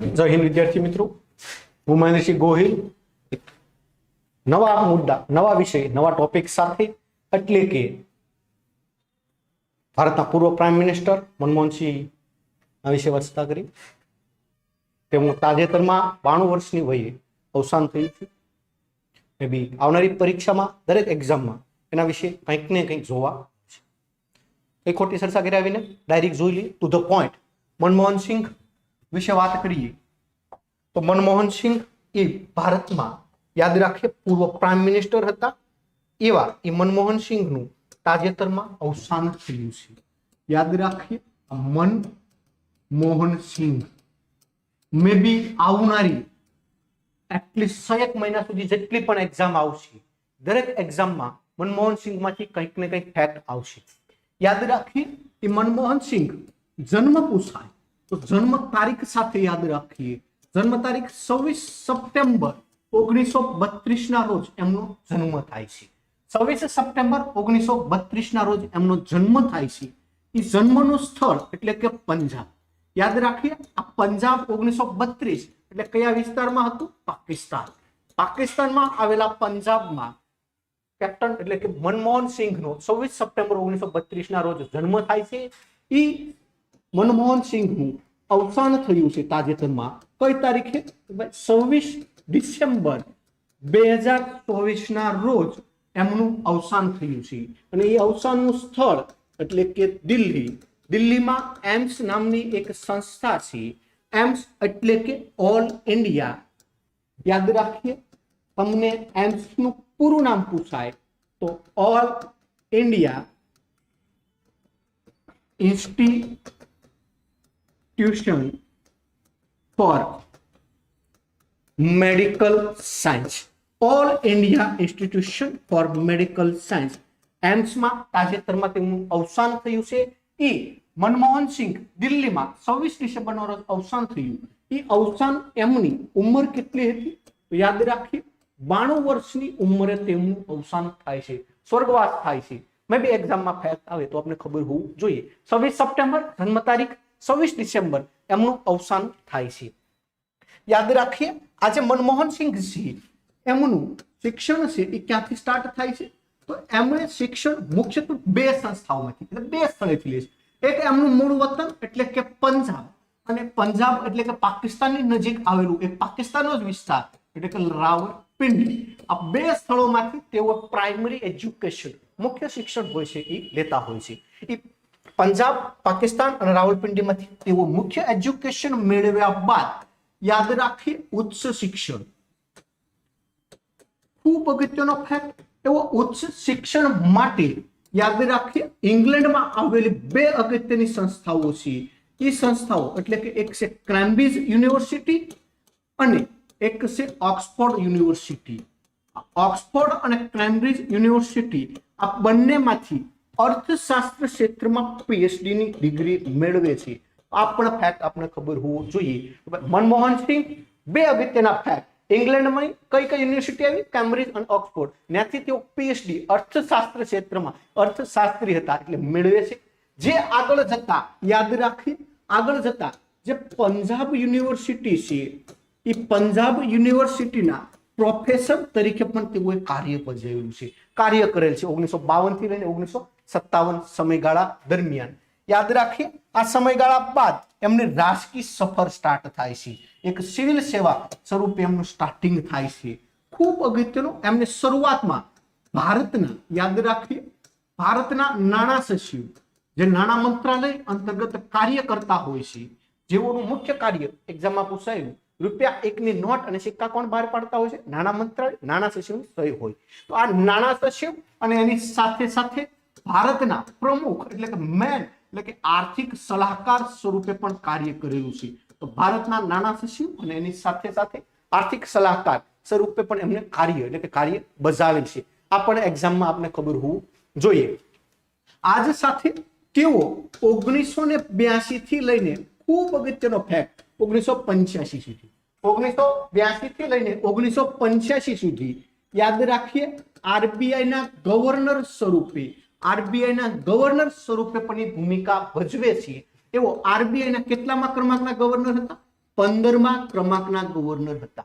જય હિન્દ વિદ્યાર્થી મિત્રો. હું મહેન્દ્રસિંહ ગોહિલ. નવા મુદ્દા, નવા વિષય, નવા ટોપિક સાથે એટલે કે ભારતના પૂર્વ પ્રાઇમ મિનિસ્ટર મનમોહનસિંહ વિશે વાર્તા કરી. તેમનું તાજેતરમાં બાણું વર્ષની વયે અવસાન થયું છે. મે બી આવનારી પરીક્ષામાં, દરેક એક્ઝામમાં એના વિશે કંઈક ને કંઈક જોવા છે ખોટી ચર્ચા કર્યા આવીને ડાયરેક્ટ જોઈ લઈએ. To the point Manmohan Singh વિશે વાત કરીએ, તો મનમોહન એ ભારતમાં યાદ રાખીએ પૂર્વ પ્રાઇમ મિનિસ્ટર હતા. એવા એ મનમોહન તાજેતરમાં અવસાન થયું છે. યાદ રાખીએ સિંહ મે બી આવનારી એટલીસ્ટ સો એક મહિના સુધી જેટલી પણ એક્ઝામ આવશે, દરેક એક્ઝામમાં મનમોહન સિંહમાંથી કંઈક ને કંઈક ફેક્ટ આવશે. યાદ રાખીએ, એ મનમોહન સિંહ જન્મ પૂછાય તો જન્મ તારીખ સાથે યાદ રાખીએ. જન્મ તારીખ છવ્વીસ સપ્ટેમ્બર ઓગણીસો બત્રીસ ના રોજ એમનો જન્મ થાય છે. છવ્વીસ સપ્ટેમ્બર ઓગણીસો બત્રીસ ના રોજ એમનો જન્મ થાય છે. એ જન્મનું સ્થળ એટલે કે પંજાબ. યાદ રાખીએ, આ પંજાબ ઓગણીસો બત્રીસ એટલે કયા વિસ્તારમાં હતું? પાકિસ્તાન. પાકિસ્તાનમાં આવેલા પંજાબમાં કેપ્ટન એટલે કે મનમોહન સિંહનો છવ્વીસ સપ્ટેમ્બર ઓગણીસો બત્રીસ ના રોજ જન્મ થાય છે. એ મનમોહન સિંહનું અવસાન થયું છે તાજેતરમાં. કઈ તારીખે? સવીસ ડિસેમ્બર બે હજાર ચોવીસના રોજ એમનું અવસાન થયું છે. અને એ અવસાનનું સ્થળ એટલે કે દિલ્હી. દિલ્હીમાં એમ્સ નામની એક સંસ્થા છે. એમ્સ એટલે કે ઓલ ઇન્ડિયા. યાદ રાખીએ, તમને એમ્સનું પૂરું નામ પૂછાય તો all India institution for medical science. All India institution for medical science. એમ્સમાં તાજેતરમાં તેમનું અવસાન થયું છે. એ મનમોહન દિલ્હીમાં છવ્વીસ ડિસેમ્બરનો રોજ અવસાન થયું. એ અવસાન એમની ઉંમર કેટલી હતી? યાદ રાખીએ, બાણું વર્ષની ઉંમરે તેમનું અવસાન થાય છે. સ્વર્ગવાસ થાય છે. મે બી એક્ઝામમાં ફેક્ટ આવે તો આપણે ખબર હોવું જોઈએ. છવ્વીસ સપ્ટેમ્બર, જન્મ તારીખ છવ્વીસ ડિસેમ્બર એમનું અવસાન થાય છે. યાદ રાખીએ, આજે મનમોહન એમનું શિક્ષણ છે, એ ક્યાંથી સ્ટાર્ટ થાય છે? તો એમણે શિક્ષણ મુખ્યત્વે બે સંસ્થાઓમાંથી, એટલે બે સ્થળેથી લે છે. એક એમનું મૂળ વતન એટલે કે પંજાબ, અને પંજાબ એટલે કે પાકિસ્તાનની નજીક આવેલું એક પાકિસ્તાનનો જ વિસ્તાર, એટલે કે રાવલપિંડી આ બે સ્થળોમાંથી તેઓ પ્રાઇમરી એજ્યુકેશન મુખ્ય શિક્ષણ હોય છે, એ લેતા હોય છે. એ પંજાબ, પાકિસ્તાન અને રાવલપિંડીમાંથી તેઓ મુખ્ય એજ્યુકેશન મેળવ્યા બાદ યાદ રાખી ઉચ્ચ શિક્ષણ. ખૂબ અગત્યનો ફેક્ટ એવો ઉચ્ચ શિક્ષણ માટે યાદ રાખીએ ઇંગ્લેન્ડમાં આવેલી બે અગત્યની સંસ્થાઓ છે. એ સંસ્થાઓ એટલે કે એક છે ક્રેમ્બ્રિજ યુનિવર્સિટી અને એક છે ઓક્સફોર્ડ યુનિવર્સિટી ઓક્સફોર્ડ અને ક્રેમ્બ્રિજ યુનિવર્સિટી આ બંનેમાંથી અર્થશાસ્ત્ર ક્ષેત્રમાં પીએચડી ની ડિગ્રી મેળવે છે. આ પણ ફેક્ટ આપણે ખબર હોવો જોઈએ. મનમોહન સિંહ, બે અગત્યના ફેક્ટ ઇંગ્લેન્ડમાં કઈ કઈ યુનિવર્સિટી આવી? કેમ્બ્રિજ અને ઓક્સફોર્ડ ત્યાંથી તેઓ પીએચડી અર્થશાસ્ત્ર ક્ષેત્રમાં અર્થશાસ્ત્રી હતા, એટલે મેળવે છે. જે આગળ જતા, યાદ રાખી આગળ જતા, જે પંજાબ યુનિવર્સિટી છે, એ પંજાબ યુનિવર્સિટીના પ્રોફેસર તરીકે પણ તેઓએ કાર્ય બજાવ્યું છે. કાર્ય કરેલ છે. ઓગણીસો બાવનથી લઈને ઓગણીસો સત્તાવન સમયગાળા દરમિયાન. યાદ રાખીએ, આ સમયગાળા બાદ એમની રાજકીય સફર સ્ટાર્ટ થાય છે. એક સિવિલ સેવા સ્વરૂપે એમનું સ્ટાર્ટિંગ થાય છે. ખૂબ અગત્યનું એમને શરૂઆતમાં ભારતના, યાદ રાખીએ, ભારતના નાણાં સચિવ, જે નાણાં મંત્રાલય અંતર્ગત કાર્ય કરતા હોય છે, જેઓનું મુખ્ય કાર્ય એક્ઝામમાં પૂછાયું રૂપિયા એકની નોટ અને સિક્કા કોણ બહાર પાડતા હોય છે? નાણાં મંત્રાલય, નાણાં સચિવની સહી હોય. તો આ નાણાં સચિવ અને એની સાથે સાથે ભારતના પ્રમુખ, એટલે કે મેન એટલે કે આર્થિક સલાહકાર સ્વરૂપે પણ કાર્ય કરેલું છે. તો ભારતના નાણા સચિવ અને એની સાથે સાથે આર્થિક સલાહકાર સ્વરૂપે પણ એમને કાર્ય, એટલે કે કાર્ય બજાવેલ છે. આ પણ એક્ઝામમાં આપને ખબર હોવું જોઈએ. આજ સાથે તેઓ ઓગણીસો ને બ્યાસી થી લઈને ખૂબ અગત્યનો ફેક્ટ ઓગણીસો પંચ્યાસી સુધી. ઓગણીસો બ્યાસી થી લઈને ઓગણીસો પંચ્યાસી સુધી યાદ રાખીએ આરબીઆઈ ના ગવર્નર સ્વરૂપે આરબીઆઈ ના ગવર્નર સ્વરૂપે પણ ભૂમિકા ભજવે છે. એવો આરબીઆઈના કેટલામાં ક્રમાંકના ગવર્નર હતા? પંદરમા ક્રમાંકના ગવર્નર હતા.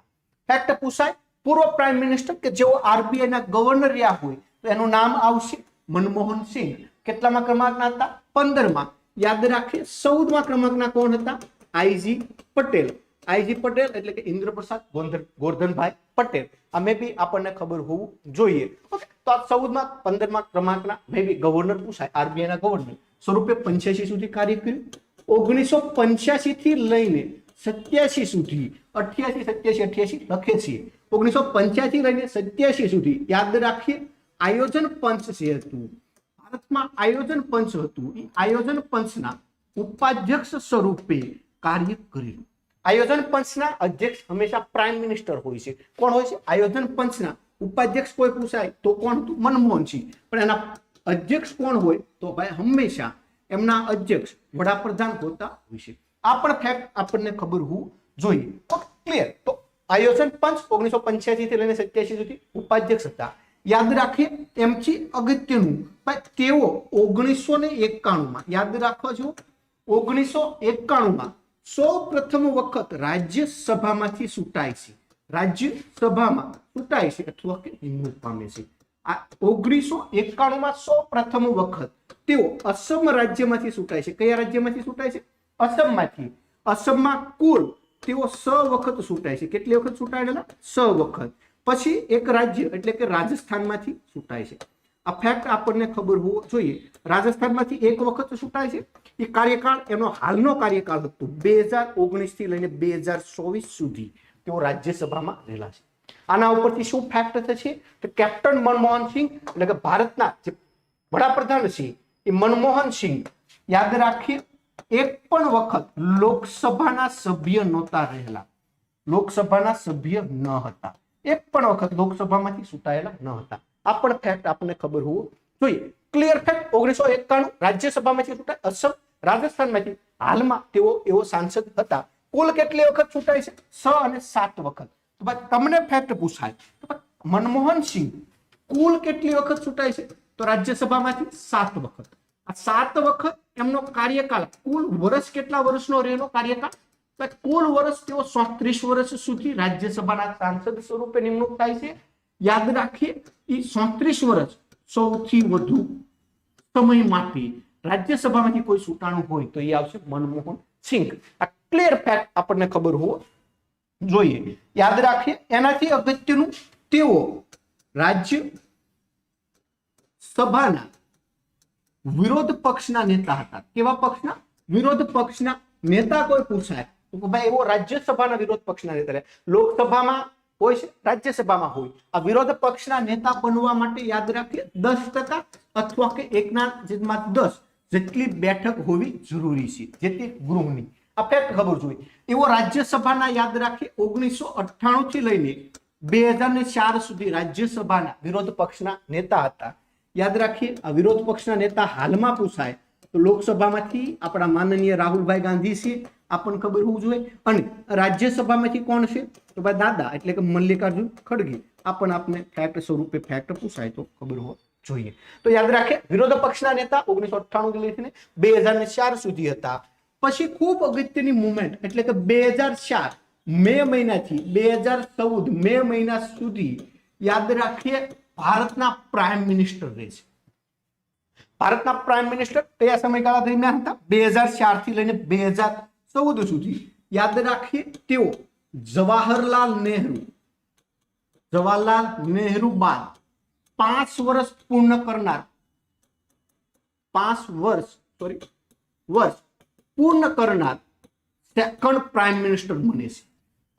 ફેક્ટ પૂછાય, પૂર્વ પ્રાઇમ મિનિસ્ટર કે જેઓ આરબીઆઈના ગવર્નર રહ્યા હોય, તો એનું નામ આવશે મનમોહન સિંહ. કેટલામાં ક્રમાંકના હતા? પંદરમાં. યાદ રાખીએ, ચૌદમાં ક્રમાંકના કોણ હતા? આઈજી પટેલ. આઈજી પટેલ એટલે કે ઇન્દ્રપ્રસાદ ગોરધનભાઈ પટેલ. આ મે બી આપણને ખબર હોવું જોઈએ. તો આ ચૌદમાં, પંદરમાં ક્રમાંકના મે બી ગવર્નર પૂછાય. આરબીઆઈ ના ગવર્નર સ્વરૂપે પંચ્યાસી સુધી કાર્ય કર્યું. ઓગણીસો પંચ્યાસી થી લઈને સત્યાસી સુધી. અઠ્યાસી, સત્યાસી, અઠ્યાસી લખે છે. ઓગણીસો પંચ્યાસી લઈને સત્યાસી સુધી. યાદ રાખીએ, આયોજન પંચ છે હતું. ભારતમાં આયોજન પંચ હતું. આયોજન પંચના ઉપાધ્યક્ષ સ્વરૂપે કાર્ય કર્યું. આયોજન પંચના અધ્યક્ષ હંમેશા પ્રાઇમ મિનિસ્ટર હોય છે. કોણ હોય છે? આયોજન પંચના. ઉપાધ્યક્ષ કોઈ પૂછાય તો કોણ હતું? મનમોહનસિંહ. પણ એના અધ્યક્ષ કોણ હોય તો ભાઈ હંમેશા એમના અધ્યક્ષ વડાપ્રધાન હોતા હોય છે. આ પણ ફેક્ટ આપણને ખબર હોવું જોઈએ. ક્લિયર તો આયોજન પંચ ઓગણીસો પંચ્યાસી થી લઈને સત્યાસી સુધી ઉપાધ્યક્ષ હતા. યાદ રાખીએ, એમથી અગત્યનું ભાઈ તેઓ ઓગણીસો ને એકાણું માં યાદ રાખો છો ઓગણીસો એકાણું માં સૌ પ્રથમ વખત રાજ્યસભામાંથી ચૂંટાય છે. રાજ્યસભામાં ચૂંટાય છે અથવા કે નિમણૂક પામે છે. આ ઓગણીસો એકાણું માં સૌ પ્રથમ વખત તેઓ અસમ રાજ્યમાંથી ચૂંટાય છે. કયા રાજ્યમાંથી ચૂંટાય છે? અસમમાંથી. અસમમાં કુલ તેઓ સ વખત ચૂંટાય છે. કેટલી વખત ચૂંટાયેલા સ વખત. પછી એક રાજ્ય એટલે કે રાજસ્થાનમાંથી ચૂંટાય છે. આ ફેક્ટ આપણને ખબર હોવો જોઈએ. રાજસ્થાનમાંથી એક વખત ચૂંટાય છે? એ કાર્યકાળ એનો હાલનો કાર્યકાળ હતો બે હજાર ઓગણીસથી લઈને બે હજાર ચોવીસ સુધી તેઓ રાજ્યસભામાં રહેલા છે. આના ઉપરથી શું ફેક્ટ થશે? કે કેપ્ટન મનમોહન સિંહ, એટલે કે ભારતના જે વડાપ્રધાન છે, એ મનમોહન સિંહ, યાદ રાખીએ, એક પણ વખત લોકસભાના સભ્ય નહોતા રહેલા. લોકસભાના સભ્ય ન હતા. એક પણ વખત લોકસભામાંથી ચૂંટાયેલા ન હતા. આ પણ ફેક્ટ આપણને ખબર હોવું જોઈએ. ક્લિયર ફેક્ટ ઓગણીસો એકાણું રાજ્યસભામાંથી ચૂંટાય અસમ રાજસ્થાનમાંથી. હાલમાં તેઓ એવો સાંસદ હતા. કુલ કેટલી વખત ચૂંટાય છે? છ અને સાત વખત. તો તમને ફેક્ટ પૂછાય. મનમોહન કુલ કેટલી વખત ચૂંટાય છે? તો રાજ્યસભામાંથી સાત વખત. આ સાત વખત એમનો કાર્યકાળ, કુલ વર્ષ કેટલા વર્ષનો રહેલો કાર્યકાળ? કુલ વર્ષ તેઓ સોત્રીસ વર્ષ સુધી રાજ્યસભાના સાંસદ સ્વરૂપે નિમણૂક થાય છે. યાદ રાખીએ એ સોત્રીસ વર્ષ સૌથી વધુ સમય માટે રાજ્યસભામાંથી કોઈ સુટાણું હોય તો એ આવશે મનમોહન સિંઘ. આ ક્લિયર ફેક્ટ આપણને ખબર હોવો જોઈએ. યાદ રાખીએ, એનાથી અગત્યનું તેઓ રાજ્ય સભાના વિરોધ પક્ષના નેતા હતા. કેવા પક્ષના? વિરોધ પક્ષના નેતા કોઈ પૂછાય તો ભાઈ, એવો રાજ્યસભાના વિરોધ પક્ષના નેતા લોકસભામાં છે, રાજ્યસભામાં હોય. આ વિરોધ પક્ષના નેતા બનવા માટે યાદ રાખીએ, દસ ટકા અથવા કે એકના જેમાં દસ જેટલી બેઠક હોવી જરૂરી છે જે ગૃહની. આ ખબર જોઈએ. એવો રાજ્યસભાના યાદ રાખીએ, ઓગણીસો અઠ્ઠાણું થી લઈને બે હજાર ને ચાર સુધી રાજ્યસભાના વિરોધ પક્ષના નેતા હતા. યાદ રાખીએ, આ વિરોધ પક્ષના નેતા હાલમાં પૂછાય, તો લોકસભામાંથી આપણા માનનીય રાહુલભાઈ ગાંધી છે આપણને ખબર હોવું જોઈએ. અને રાજ્યસભામાંથી કોણ છે? તો ભાઈ દાદા, એટલે કે મલ્લિકાર્જુન ખડગે. આ પણ આપને ફેક્ટ સ્વરૂપે ફેક્ટ પૂછાય તો ખબર હોવા જોઈએ. તો યાદ રાખે, વિરોધ પક્ષના નેતા ઓગણીસો અઠ્ઠાણું લઈને બે હજાર સુધી હતા. પછી ખૂબ અગત્યની મુવમેન્ટ એટલે કે બે મે મહિનાથી, બે હજાર ચૌદ, મે મહિના સુધી, યાદ રાખીએ, ભારતના પ્રાઇમ મિનિસ્ટર રહે છે. ભારતના પ્રાઇમ મિનિસ્ટર કયા સમયગાળા દરમિયાન હતા? બે હજાર ચારથી લઈને બે હજાર ચૌદ સુધી યાદ રાખીએ તેઓ જવાહરલાલ નહેરુ. જવાહરલાલ નહેરુ બાદ પાંચ વર્ષ પૂર્ણ કરનાર. પાંચ વર્ષ સોરી વર્ષ પૂર્ણ કરનાર સેકન્ડ પ્રાઇમ મિનિસ્ટર બને છે.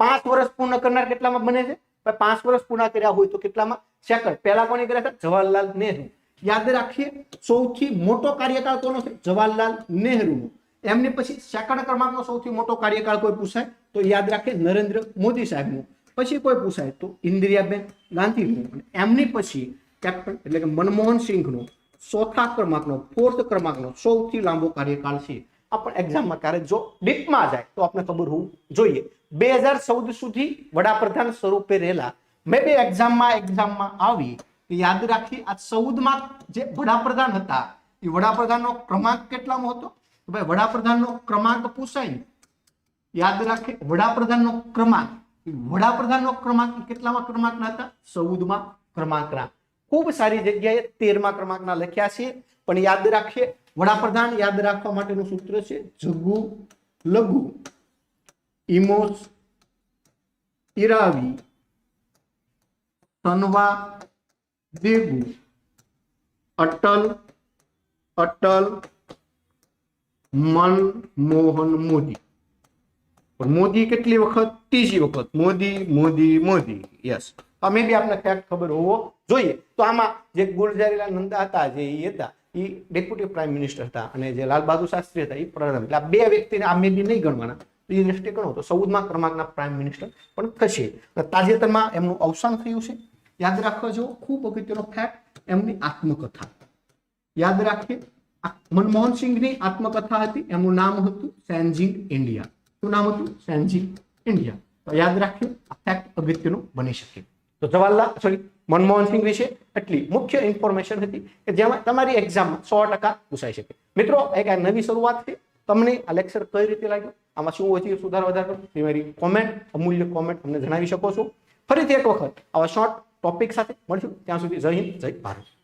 પાંચ વર્ષ પૂર્ણ કરનાર કેટલામાં બને છે? પાંચ વર્ષ પૂર્ણ કર્યા હોય તો કેટલામાં? સેકન્ડ પહેલા કોને કર્યા હતા? જવાહરલાલ નહેરુ. યાદ રાખીએ, સૌથી મોટો કાર્યકાળ કોનો છે? જવાહરલાલ નહેરુનો. એમની પછી સેકન્ડ ક્રમાંકનો સૌથી મોટો કાર્યકાળ કોઈ પૂછાય? તો યાદ રાખીએ નરેન્દ્ર મોદી સાહેબનું. પછી કોઈ પૂછાય? તો ઇન્દિરાબેન ગાંધીનું. એમની પછી કેપ્ટન એટલે કે મનમોહન સિંહનો ચોથા ક્રમાંકનો ફોર્થ ક્રમાંકનો સૌથી લાંબો કાર્યકાળ છે. આ પણ એક્ઝામમાં ક્યારેક જો ડીપમાં જાય, તો આપણે ખબર હોવું જોઈએ. બે હજાર ચૌદ સુધી વડાપ્રધાન સ્વરૂપે રહેલા મેં બે એક્ઝામમાં એક્ઝામમાં આવી. યાદ રાખી આ ચૌદમાં જે વડાપ્રધાન હતા, એ વડાપ્રધાનનો ક્રમાંક કેટલામાં હતો? ભાઈ વડાપ્રધાનનો ક્રમાંક પૂછાય ને. યાદ રાખે, વડાપ્રધાનનો ક્રમાંક. વડાપ્રધાનનો ક્રમાંક કેટલામાં ક્રમાંકના હતા? ચૌદમાં ક્રમાંકના. ખૂબ સારી જગ્યાએ તેરમા ક્રમાંકના લખ્યા છે. પણ યાદ રાખીએ, વડાપ્રધાન યાદ રાખવા માટેનું સૂત્ર છે જગુ, લઘુ ઇમોસ ઈરાવી, તનવા, દેગુ, અટલ અટલ મનમોહન મોદી. પણ મોદી કેટલી વખત? ત્રીજી વખત. મોદી મોદી મોદી. યસ અમે બી આપને ફેક્ટ ખબર હોવો જોઈએ. તો આમાં જે ગુલઝારીલાલ નંદા હતા, જે એ હતા એ ડેપ્યુટી પ્રાઇમ મિનિસ્ટર હતા અને જે લાલ બહાદુર શાસ્ત્રી હતા એ પ્રધાન. એટલે આ બે વ્યક્તિને આ મે બી નહીં ગણવાના. એ દ્રષ્ટિએ ગણો. તો ચૌદમા ક્રમાંકના પ્રાઇમ મિનિસ્ટર પણ થશે. તાજેતરમાં એમનું અવસાન થયું છે. યાદ રાખવા જેવો ખૂબ અગત્યનો ફેક્ટ એમની આત્મકથા. યાદ રાખીએ. આ મનમોહન સિંઘની આત્મકથા હતી એમનું નામ હતું સેન્જિંગ ઇન્ડિયા શું નામ હતું સેન્જિંગ ઇન્ડિયા તો યાદ રાખીએ આ અગત્યનું બની શકે તો જવાહરલાલ સોરી મનમોહન સિંહ વિશે એટલી મુખ્ય ઇન્ફોર્મેશન હતી કે જેમાં તમારી એક્ઝામમાં સો ટકા પૂછાઈ શકે મિત્રો એક આ નવી શરૂઆત છે તમને આ લેક્ચર કઈ રીતે લાગ્યો આમાં શું હોય સુધાર વધાર તમારી કોમેન્ટ અમૂલ્ય કોમેન્ટ અમને જણાવી શકો છો ફરીથી એક વખત આવા શોર્ટ ટોપિક સાથે મળશું ત્યાં સુધી જય હિન્દ જય ભારત